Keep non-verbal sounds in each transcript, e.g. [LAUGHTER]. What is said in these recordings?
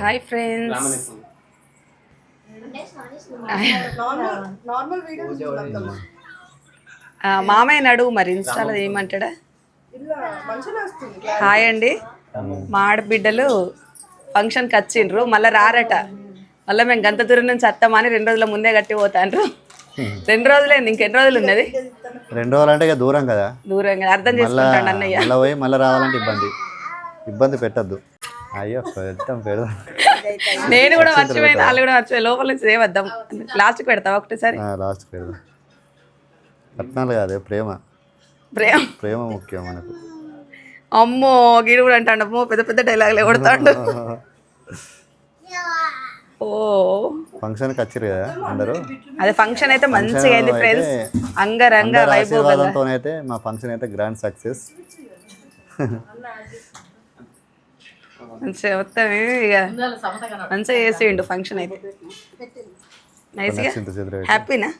Hi friends. Normal videos మామయ్య నడు మరి ఇన్స్టాలో ఏమంటాడా? హాయ్ అండి. మా ఆడబిడ్డలు ఫంక్షన్కి వచ్చిండ్రు మళ్ళీ రారట. మళ్ళీ మేము గంత దూరం నుంచి వస్తామని రెండు రోజుల ముందే కట్టి పోతాండ్రు. [LAUGHS] రెండు రోజులైంది ఇంకెన్ని రోజులు ఉన్నది? రెండు రోజులు అంటే దూరం కదా. దూరంగా అర్థం మళ్ళా చేసుకుంటాడు అన్నయ్య. మళ్ళీ పోయి మళ్ళీ రావాలంటే ఇబ్బంది. ఇబ్బంది పెట్టద్దు. అయ్యో పెడతాం పెడదాం. నేను కూడా మర్చిపోయింది వాళ్ళు కూడా మర్చిపోయి లోపల నుంచి ఏమద్దాం లాస్ట్కి పెడతావా ఒకటేసారి? లాస్ట్ పెడదాం. పట్నాలు కాదే ప్రేమ. ప్రేమ. ప్రేమ ముఖ్యం మనకు. అమ్మో గిడి కూడా అంటాడు. అమ్మో పెద్ద పెద్ద డైలాగులు కొడతాడు. ఓ. ఫంక్షన్కి వచ్చారు కదా అందరూ? అదే ఫంక్షన్ అయితే మంచిగా అయింది ఫ్రెండ్స్ అయితే అంగరంగ వైభోగంగా. ఆశీర్వాదంతోనైతే మా ఫంక్షన్ అయితే గ్రాండ్ సక్సెస్ మంచిగా మొత్తం ఇక మంచిగా చేసేయండు ఫంక్షన్ అయితే. నైస్గా. హ్యాపీనా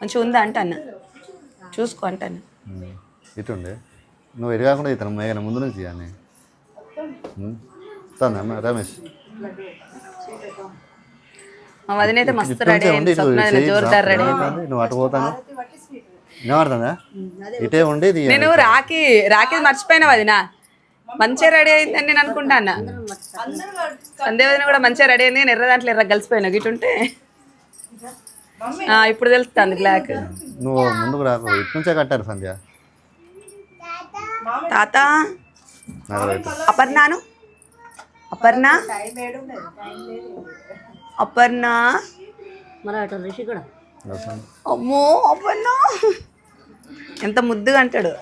మంచిగా ఉందా అంటాను చూసుకో అంటాను. ఇటు ఉండే నువ్వు ఎటు కాకుండా ఇతను మేఘన ముందు నుంచి అని రమేష్. మా వదిన అయితే మస్తు రెడీ అయింది. జోరుదార్ రెడీ. నువ్వు అటు పోతాను? వినబడుతుందా ఇటే నేను రాఖీ రాఖీ మర్చిపోయినా వదిన మంచిగా రెడీ అయిందని నేను అనుకుంటాను సందే వదిన కూడా మంచిగా రెడీ అయింది. నేను ఎర్ర దాంట్లో ఎర్ర కలిసిపోయినా. గిటుంటే ఆ, ఇప్పుడు తెలుస్తుంది బ్లాక్. నువ్వు ముందుకు రాకు. ఇటు నుంచే కట్టారు సంధ్య. తాత. అపర్ణాను అపర్ణ అపర్ణ. అవసరం. అమ్మో అపర్ణ ఎంత ముద్దుగా అంటాడు.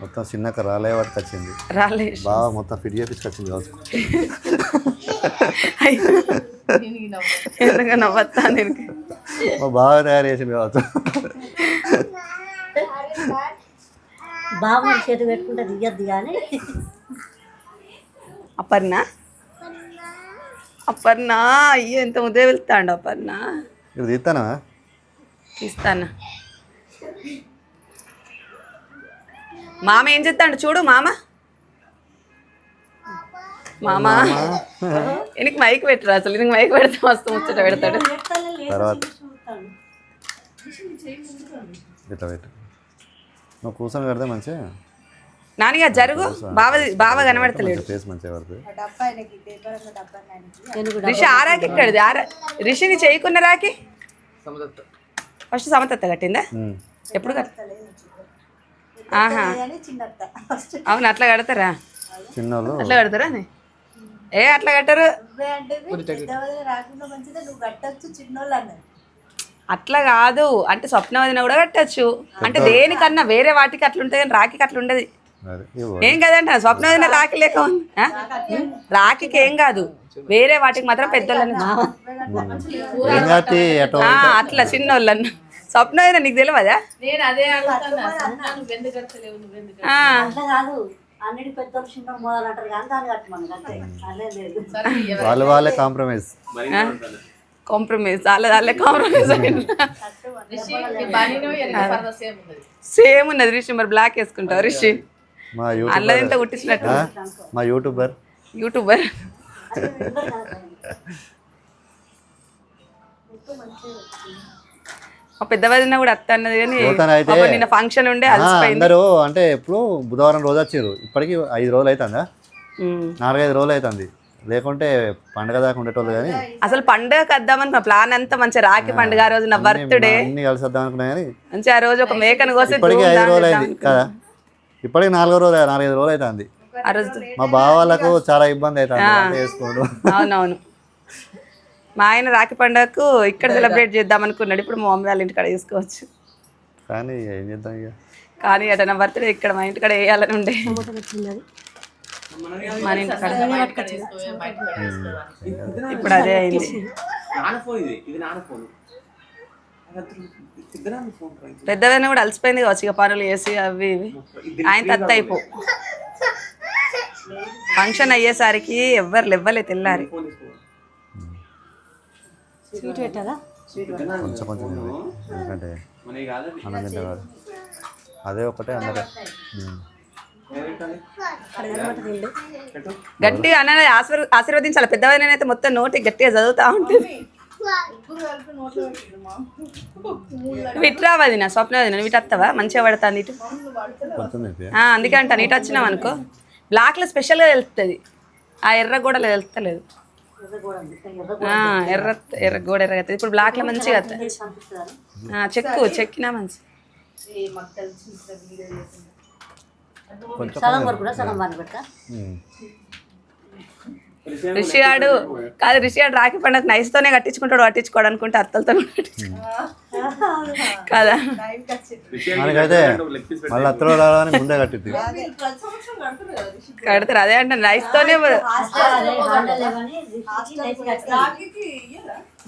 మొత్తం చిన్నక రాలే వాటికి వచ్చింది రాలే. బాగా మొత్తం ఫిట్ చేపించుకొచ్చింది కావచ్చు. ఎందుకు నవ్వత్తా నేను బాగా తయారు చేసింది కావచ్చు. బాబు చేతి పెట్టుకుంటే దిగద్దు కానీ. అపర్ణ. అపర్ణ అయ్యో ఎంత ముద్దే వెళ్తాడు అపర్ణ. ఇది తీస్తానా? తీస్తాను. మామ ఏం చెప్తాడు చూడు మామ. మామ. ఎనికి మైక్ పెట్టరు అసలు? నీకు మైక్ పెడితే మస్తు ముచ్చట పెడతాడు. తర్వాత. ఇట్లా పెట్టు. నువ్వు కూర్చొని పెడితే మంచిగా? నానిగా జరుగు. బావ బావ కనబడతలేడు. రిషి ఆ రాకి ఇక్కడిది. ఆ రా- రిషిని చేయకున్న రాకి? ఫస్ట్ సమతత్త కట్టిందా. ఎప్పుడు ఆహా. అవును అట్లా కడతారా? చిన్నోళ్ళు. అట్లా కడతారా? ఏ అట్లా కట్టరు? అట్లా కాదు. అంటే స్వప్న వదిన కూడా కట్టచ్చు. అంటే దేనికన్నా వేరే వాటికి అట్లుంటుంది కానీ రాఖీకి అట్లా ఉండదు అదే ఇవ్వు. ఏం కదంట స్వప్న రాఖీ లేక? రాఖీకి ఏం కాదు. వేరే వాటికి మాత్రం పెద్దోళ్ళని అట్లా చిన్నోళ్ళన్న స్వప్న వదిన నీకు తెలియదా? వాళ్ళు వాళ్ళే కాంప్రమైజ్. కాంప్రమైజ్. వాళ్ళ వాళ్ళే కాంప్రమైజ్ సేమ్ ఉన్నది. సేమ్ ఉన్నది రిషి మరి బ్లాక్ వేసుకుంటావు రిషి? మా కుట్టించినట్టు ఆ? మా యూట్యూబర్. యూట్యూబర్. మా పెద్ద వదిన కూడా అత్త అన్నది కానీ నిన్న ఫంక్షన్ ఉండే అందరూ అంటే ఎప్పుడు బుధవారం రోజు వచ్చారు. ఇప్పటికి ఐదు రోజులు అవుతుందా. నాలుగైదు రోజులు అవుతుంది లేకుంటే పండగ దాకా ఉండేటోళ్ళు కానీ. అసలు పండుగ వద్దామని మా ప్లాన్ అంతా మంచి రాఖీ పండుగ ఆ రోజు నా బర్త్డే అన్ని కలిసి వద్దాం అనుకున్నా కానీ మంచి ఆ రోజు ఒక మేకను కోసి ఇప్పటికి ఐదు రోజులు అయింది కదా. ఇప్పటికి నాలుగో రోజు నాలుగైదు రోజులు అవుతుంది మా బావ వాళ్ళకు చాలా ఇబ్బంది అవుతుంది అవునవును. మా ఆయన రాఖీ పండుగకు ఇక్కడ సెలబ్రేట్ చేద్దాం అనుకున్నాడు. ఇప్పుడు మా మమ్మీ వాళ్ళ ఇంటికాడ తీసుకోవచ్చు. కానీ ఏం చేద్దాం ఇక? కానీ అట నా బర్త్డే ఇక్కడ మా ఇంటికాడ వేయాలని ఉండే. మన ఇంటికాడ ఇప్పుడు అదే అయింది. పెద్దదైనా కూడా అలసిపోయింది కావచ్చు ఇక పనులు చేసి అవి ఇవి. ఆయన తత్త అయిపో ఫంక్షన్ అయ్యేసరికి ఎవ్వరు ఇవ్వలే తెల్లారి. స్వీట్ కొంచెం కొంచెం. ఎందుకంటే అన్నం కాదు. అదే ఒకటే అందరే. ఉమ్. గట్టిగా అన్న ఆశీర్ ఆశీర్వదించాలి. అయితే మొత్తం నోటి గట్టిగా చదువుతా ఉంటుంది. ఉప్పు కలిపి నోట్లో పెట్టిండు మా నువ్వు ఇటు రావది నా స్వప్న వదిన, ఇటు వస్తావా మంచిగా పడుతుంది ఇటు? కొంచెం అయిపోయా ఆ, అందుకే అంటాను ఇటు వచ్చినావు అనుకో. బ్లాక్లో స్పెషల్గా తెలుస్తుంది ఆ ఎర్ర గోడలో తెలుస్తలేదు ఎర్ర ఎర్ర ఎర్ర ఎర్ర గోడ ఎర్రగా వస్తుంది. ఇప్పుడు బ్లాక్లో మంచిగా చెక్కు చెక్కినా మంచి సగం వరకు కూడా సగం పెడతా. రిషిగాడు కాదు రిషిగాడు రాఖీ పండుగ నైస్తోనే కట్టించుకుంటాడు కట్టించుకోడు అనుకుంటే అత్తలతో కదా. మనకైతే మళ్ళీ అత్తలో రావాలని ముందే కట్టింది రిషి కడతారు అదే అంటే నైస్తోనే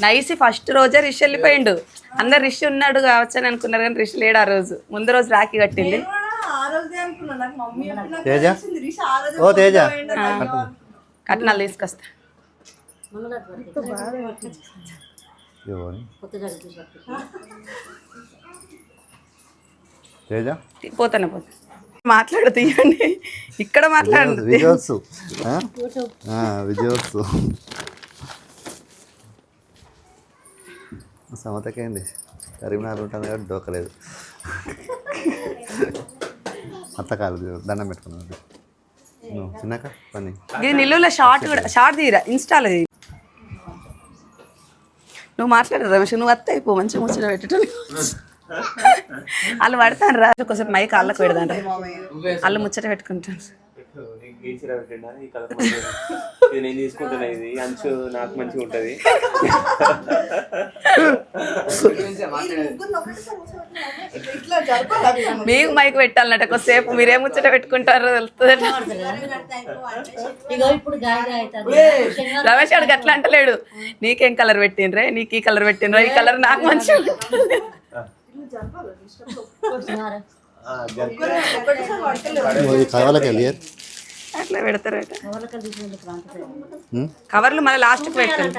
నైసి ఫస్ట్ రోజే రిషి వెళ్ళిపోయిండు. అందరు రిషి ఉన్నాడు కావచ్చు అని అనుకున్నారు కానీ రిషి లేడు ఆ రోజు. ముందు రోజు రాఖీ కట్టింది. నేను కూడా ఆ రోజే అనుకున్నా. నాకు మమ్మీ చెప్పినాక తేజ? తెలిసింది. రిషి ఆ రోజే ఓ తేజ. కట్నాలు తీసుకొస్తా. తేజ? పోతానే పోతా. మాట్లాడు తీయండి. ఇక్కడ మాట్లాడండి విజయోత్సు విజయోత్సు సమతకేంది? కరీంనగర్ ఉంటుంది కాబట్టి డోకలేదు. అత్త కాలు దండం పెట్టుకున్నాను చిన్నక పని ఇది నిల్లులో షార్ట్ కూడా షార్ట్ తీరా ఇన్స్టాలో. నువ్వు మాట్లాడరు రమేష్ నువ్వు అత్త అయిపో మంచిగా ముచ్చట పెట్టడం [LAUGHS] వాళ్ళు పడతాను రా కొంచెం మైక్ పెడతాను రా వాళ్ళు ముచ్చట పెట్టుకుంటాను గీచిరా పెట్టిండా ఈ కలర్ మంచిగా ఇది నేను తీసుకుంటున్నా ఇది. అంచు నాకు మంచిగా ఉంటది. మీకు మైక్ పెట్టాలన్నట కొద్దిసేపు మీరే ముచ్చట పెట్టుకుంటారో తెలుస్తుంది. రమేష్ అడిగి అట్లా అంటలేడు. నీకేం కలర్ పెట్టిండ్రే? నీకు ఈ కలర్ పెట్టిండ్రా? ఈ కలర్ నాకు మంచిగా ఉంటుంది. అట్లా పెడతారట. కవర్లు మళ్ళీ లాస్ట్కి పెడతాంది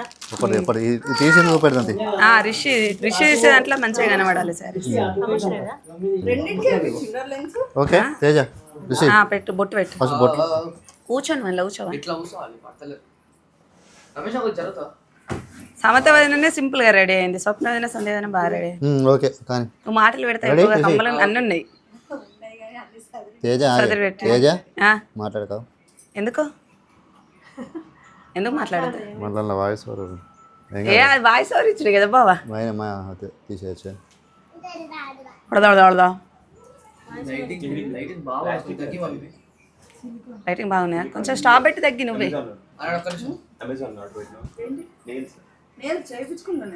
ఆ, రిషి రిషి తీసే దాంట్లో మంచిగా కనబడాలి సారీ. ఓకే తేజ పెట్టు బొట్టు పెట్టు. బొట్లు కూర్చోండి మళ్ళీ కూర్చోవాలి సమత వదిననే సింపుల్గా రెడీ అయింది. స్వప్న వదిన సంధ్య వదిన బాగా రెడీ ఓకే కానీ నువ్వు మాటలు పెడతా Ready? ఎక్కువగా కమ్మలు అన్నీ ఉన్నాయి. తేజ. తేజ ఆ, మాట్లాడతావు. ఎందుకు? ఎందుకు మాట్లాడదు? మళ్ళీ వాయిస్ ఓవర్ ఏం అది వాయిస్ ఓవర్ ఇచ్చుడు కదా బావా. తీసేయచ్చు. ఉడదా ఉడదా ఉడదా లైటింగ్ బాగున్నాయా? కొంచెం స్టాప్ పెట్టి తగ్గి నువ్వే.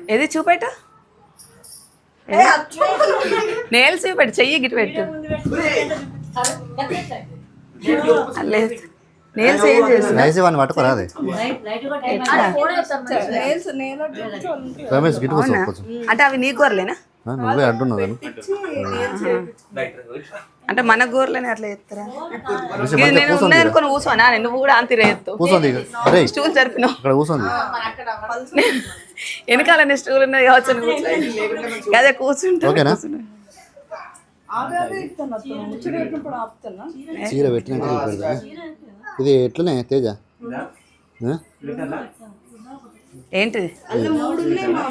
ఏది చూపెట్టు? నేల్స్ చూపెట్టు చెయ్యి గిట్టు పెట్టు. లేదు నేల్స్ ఏం నైస్ పట్టుకోరా అదే. రమేష్ గిట్టు అంటే అవి నీ గోర్లేనా? ఆ, నువ్వే అడ్డున్నావు కానీ అంటే మన గోర్లేనే అట్లా చెప్తారా? నేను ఉన్నాయి అనుకుని కూర్చోనా? నువ్వు కూడా అంత స్టూల్ జరిపినావు ఇక్కడ కూర్చోండి. వెనకాల స్టూల్ ఉన్నది కావచ్చు అదే [LAUGHS] కూర్చుంటా ఓకేనా? చీర పెట్టినాక ఇది ఎట్లనే? తేజ? ఏంటిది?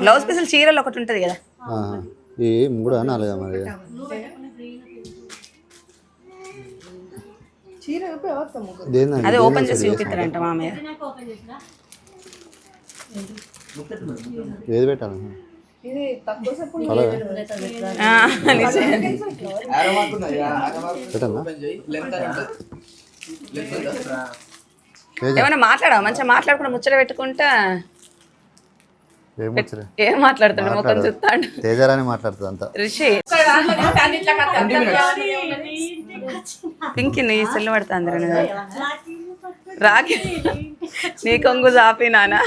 బ్లౌజ్ పీసులు చీరలు ఒకటి ఉంటది కదా. ఈ మూడా నాలుగా మరి. అదే ఓపెన్ చేసి చూపిస్తారంట మామయ్య ఏది పెట్టాలి? ఇది తక్కువ ఏమైనా మాట్లాడవా? మంచిగా మాట్లాడుకుంటా ముచ్చట పెట్టుకుంటా. ఏం ముచ్చరే ఏం మాట్లాడుతాడు? ముఖం చూస్తాడు. తేజరాని మాట్లాడుతుంది అంతా రిషి. పింకి నీ సెల్ పడుతుంది రాకి నీ కొంగు చాపి నానా.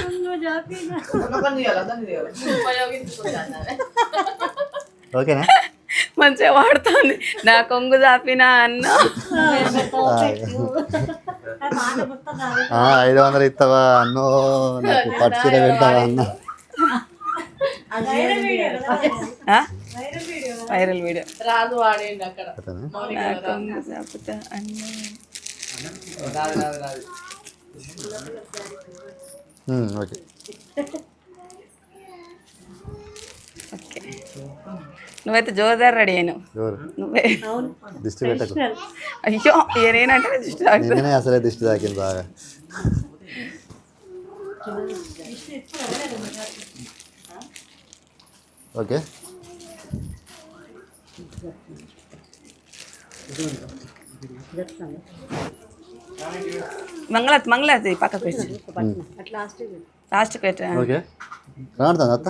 ఓకేనా? మంచిగా వాడుతుంది. నా కొంగు చాపినా అన్న. ఆ, ఐదు వందలు ఇస్తావా అన్నో? నాకు పట్టు చీర పెడతావా అన్న? Viral video. రాదు వాడేయండి అక్కడ. కొంగు అన్న. ఓకే. ఓకే. నువ్వైతే జోరుదార్ రెడీ అయినావు. నువ్వే. దిష్టి పెట్టకు. అయ్యో నేనేనంటే దిష్టి తాకుతుంది. నేనే అసలే దిష్టి తాకింది బాగా. ఓకే. మంగళారతి మంగళారతి పక్కకు పెట్టి. అట్లా లాస్ట్ ఓకే. రాడుతుంది అత్త.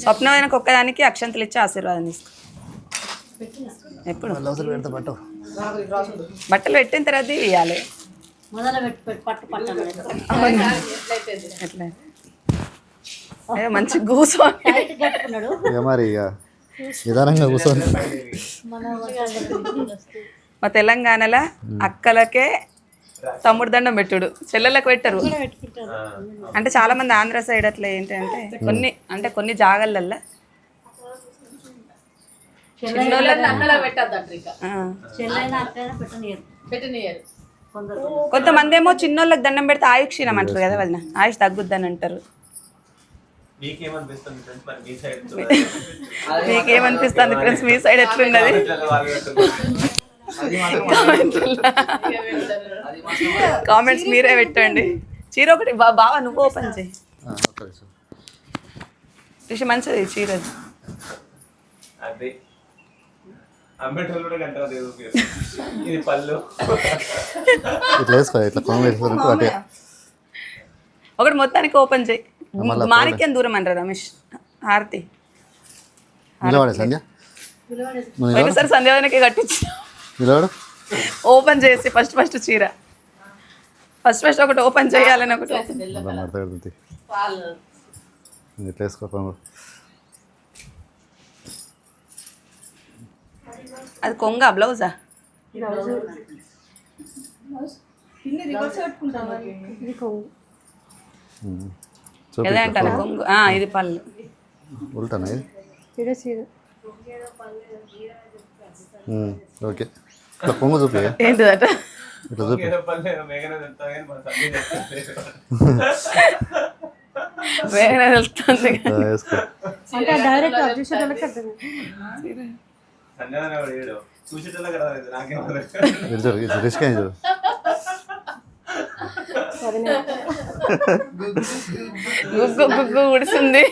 స్వప్నమైన ఒక్కదానికి అక్షంతలు ఇచ్చి ఆశీర్వాదం తీసుకో. ఎప్పుడు? బట్టలు పెట్టిన తర్వాత ఇవ్వాలి మొదలు పెట్టి పెట్టి పట్టు పట్టాను ఎట్లా అయ్యో, మంచి కూర్చొని మరి ఇక నిదానంగా కూర్చొని మన మా తెలంగాణలో అక్కలకే తమ్ముడు దండం పెట్టుడు. చెల్లెళ్ళకి పెట్టరు. అంటే చాలా మంది ఆంధ్ర సైడ్ అట్లా ఏంటంటే కొన్ని అంటే కొన్ని జాగలల్లో కొంతమంది ఏమో చిన్నోళ్ళకి దండం పెడితే ఆయుష్ క్షీణం అంటారు కదా వదిన. ఆయుష్ తగ్గుద్దని అంటారు. మీకేమనిపిస్తుంది ఫ్రెండ్స్ మరి మీ సైడ్ మీకేమనిపిస్తుంది ఫ్రెండ్స్ మీ సైడ్ ఎట్లున్నది? [LAUGHS] కామెంట్స్ మీరే పెట్టండి. చీర ఒకటి బావా నువ్వు ఓపెన్ చేయి. రిషి మంచిది చీర ఒకటి మొత్తానికి ఓపెన్ చేయి. మాణిక్యం దూరం అంటారు రమేష్. హారతి. సంధ్య? సంధ్యావనికి కట్టించి ఓపెన్ చేసి ఫస్ట్ ఫస్ట్ చీర. ఫస్ట్ ఫస్ట్ ఒకటి ఓపెన్ చేయాలని ఒకటి. ఇట్లా వేసుకో అది కొంగ బ్లౌజా? అదే కొంగు. ఇది పళ్ళు. ఉల్టానా ఇది? ఓకే. ఇట్లా కొంగు చూపి ఏంటిదట ఇట్లా చూపి వెళ్తుంది ఆ, రిస్క్ అయింది చూడు గుగ్గు గుగ్గు ఉడిసింది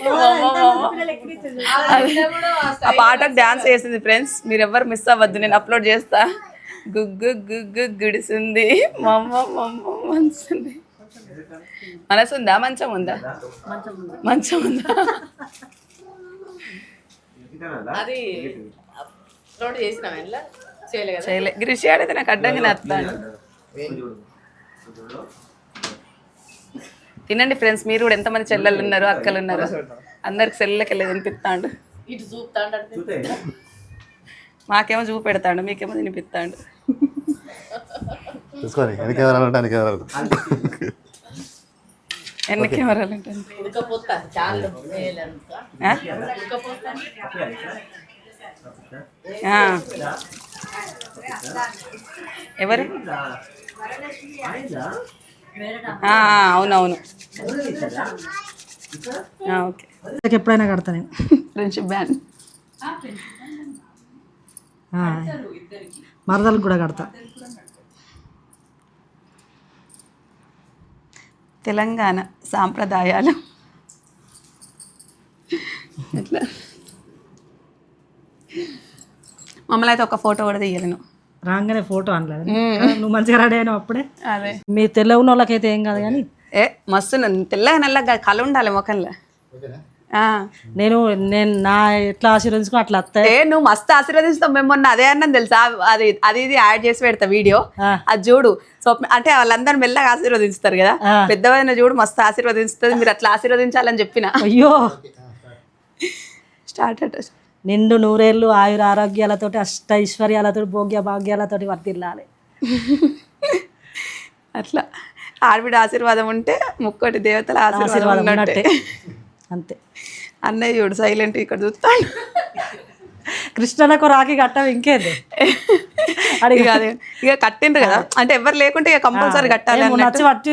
పాటకు డాన్స్ చేసింది ఫ్రెండ్స్ మీరు ఎవరు మిస్ అవ్వద్దు నేను అప్లోడ్ చేస్తా. గుగ్గు గుగ్గు గుడిసింది. మమ్మ మమ్మ మనసుంది? మనసు ఉందా మంచం ఉందా మంచం ఉందా అది అప్లోడ్ చేసిన చేయలే గిరిషి ఆడితే నాకు అడ్డంగా నత్తాను. తినండి ఫ్రెండ్స్ మీరు కూడా ఎంతమంది చెల్లెలు ఉన్నారు అక్కలు ఉన్నారు. అందరికి సెల్లకి వెళ్ళి తినిపిస్తాడు. ఇటు చూపుతాండ మాకేమో చూపెడతాడు మీకేమో తినిపిస్తాడు. వెనక ఎవరు అంటే వెనక ఎవరు ఎన్ని కెమెరాలు. ఎవరు? అవునవును. ఓకే. ఎప్పుడైనా కడతా నేను. ఫ్రెండ్షిప్ బ్యాండ్ ఆ. మరదలకు కూడా కడతా. తెలంగాణ సాంప్రదాయాలు. ఎట్లా? మమ్మల్ని అయితే ఒక ఫోటో కూడా తీయలేను రాగానే ఫోటో అనలేదు నువ్వు మంచిగా రెడీ అయినావు అప్పుడే? అదే. మీ తెల్ల ఉన్న వాళ్ళకైతే ఏం కాదు కానీ. ఏ మస్తు నన్ను తెల్లగా నల్లగా కళ ఉండాలి ముఖంలో. నేను నేను నా ఎట్లా ఆశీర్వదించుకో అట్లా వస్తాయి నువ్వు మస్తు ఆశీర్వదిస్తాం మేము మొన్న అదే అన్నాను తెలుసా? అది అది ఇది యాడ్ చేసి పెడతా వీడియో ఆ. అది చూడు. స్వప్న అంటే వాళ్ళందరూ మెల్లగా ఆశీర్వదిస్తారు కదా. పెద్దవైన చూడు మస్తు ఆశీర్వదిస్తుంది. మీరు అట్లా ఆశీర్వదించాలని చెప్పిన. అయ్యో. స్టార్ట్ అట్. నిండు నూరేళ్ళు ఆయుర ఆరోగ్యాలతోటి అష్ట ఐశ్వర్యాలతోటి భోగ్య భాగ్యాలతోటి వర్తిల్లాలి అట్లా. ఆడబిడ్డ ఆశీర్వాదం ఉంటే ముక్కోటి దేవతల ఆశీర్వాదం ఉన్నట్టే. అంతే. అన్నయ్య చూడు సైలెంట్ ఇక్కడ చూస్తాడు కృష్ణలకు రాఖీ కట్టం ఇంకేంది? ఇక అదే ఇక కట్టిండ్రు కదా. అంటే ఎవరు లేకుంటే ఇక కంపల్సరీ కట్టాలి నచ్చి. పట్టి